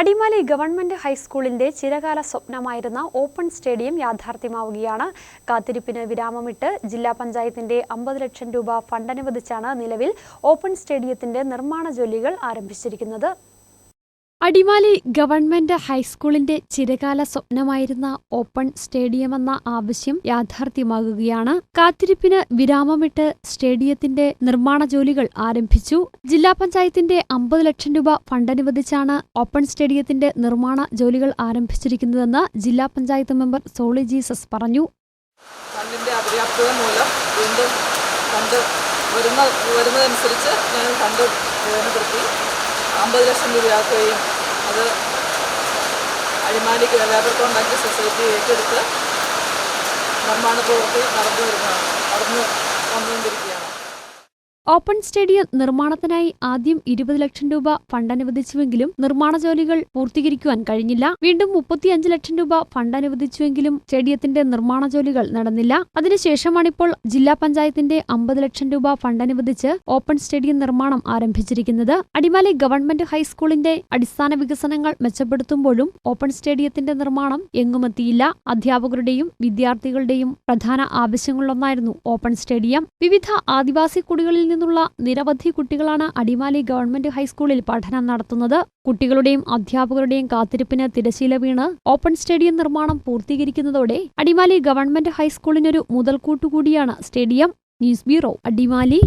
Adimali government ഹൈസ്കൂളിന്റെ ചിരകാല സ്വപ്നമായിരുന്ന ഓപ്പൺ സ്റ്റേഡിയം യാഥാർത്ഥ്യമാവുകയാണ്. കാത്തിരിപ്പിന് വിരാമമിട്ട് ജില്ലാ പഞ്ചായത്തിന്റെ അമ്പത് ലക്ഷം രൂപ ഫണ്ട് അനുവദിച്ചാണ് നിലവിൽ ഓപ്പൺ സ്റ്റേഡിയത്തിന്റെ നിർമ്മാണ ജോലികൾ ആരംഭിച്ചിരിക്കുന്നത്. അടിമാലി ഗവൺമെന്റ് ഹൈസ്കൂളിന്റെ ചിരകാല സ്വപ്നമായിരുന്ന ഓപ്പൺ സ്റ്റേഡിയം എന്ന ആവശ്യം യാഥാർത്ഥ്യമാകുകയാണ്. കാത്തിരിപ്പിന് വിരാമമിട്ട് സ്റ്റേഡിയത്തിന്റെ നിർമ്മാണ ജോലികൾ ആരംഭിച്ചു. ജില്ലാ പഞ്ചായത്തിന്റെ അമ്പത് ലക്ഷം രൂപ ഫണ്ട് അനുവദിച്ചാണ് ഓപ്പൺ സ്റ്റേഡിയത്തിന്റെ നിർമ്മാണ ജോലികൾ ആരംഭിച്ചിരിക്കുന്നതെന്ന് ജില്ലാ പഞ്ചായത്ത് മെമ്പർ സോളി ജീസസ് പറഞ്ഞു. ഫണ്ടിന്റെ ഫണ്ട് വരുന്ന വരുന്നതനുസരിച്ച് ഞങ്ങൾ ഫണ്ട് പ്രയോജനപ്പെടുത്തി അമ്പത് ലക്ഷം രൂപയാക്കുകയും അത് അടിമാലി ലേബർ കോൺട്രാക്ട് സൊസൈറ്റി ഏറ്റെടുത്ത് നിർമ്മാണ പ്രവൃത്തി നടന്നു വരുന്നതാണ്. നടന്നു വന്നുകൊണ്ടിരിക്കുകയാണ്. ഓപ്പൺ സ്റ്റേഡിയം നിർമ്മാണത്തിനായി ആദ്യം ഇരുപത് ലക്ഷം രൂപ ഫണ്ട് അനുവദിച്ചുവെങ്കിലും നിർമ്മാണ ജോലികൾ പൂർത്തീകരിക്കുവാൻ കഴിഞ്ഞില്ല. വീണ്ടും മുപ്പത്തിയഞ്ച് ലക്ഷം രൂപ ഫണ്ട് അനുവദിച്ചുവെങ്കിലും സ്റ്റേഡിയത്തിന്റെ നിർമ്മാണ ജോലികൾ നടന്നില്ല. അതിനുശേഷമാണിപ്പോൾ ജില്ലാ പഞ്ചായത്തിന്റെ അമ്പത് ലക്ഷം രൂപ ഫണ്ട് അനുവദിച്ച് ഓപ്പൺ സ്റ്റേഡിയം നിർമ്മാണം ആരംഭിച്ചിരിക്കുന്നത്. അടിമാലി ഗവൺമെന്റ് ഹൈസ്കൂളിന്റെ അടിസ്ഥാന വികസനങ്ങൾ മെച്ചപ്പെടുത്തുമ്പോഴും ഓപ്പൺ സ്റ്റേഡിയത്തിന്റെ നിർമ്മാണം എങ്ങുമെത്തിയില്ല. അധ്യാപകരുടെയും വിദ്യാർത്ഥികളുടെയും പ്രധാന ആവശ്യങ്ങളിലൊന്നായിരുന്നു ഓപ്പൺ സ്റ്റേഡിയം. വിവിധ ആദിവാസി കുടികളിൽ നിന്നുള്ള നിരവധി കുട്ടികളാണ് അടിമാലി ഗവൺമെന്റ് ഹൈസ്കൂളിൽ പഠനം നടത്തുന്നത്. കുട്ടികളുടെയും അധ്യാപകരുടെയും കാത്തിരിപ്പിന് തിരശീല വീണ് ഓപ്പൺ സ്റ്റേഡിയം നിർമ്മാണം പൂർത്തീകരിക്കുന്നതോടെ അടിമാലി ഗവൺമെന്റ് ഹൈസ്കൂളിനൊരു മുതൽക്കൂട്ടുകൂടിയാണ് സ്റ്റേഡിയം. News bureau Adimali.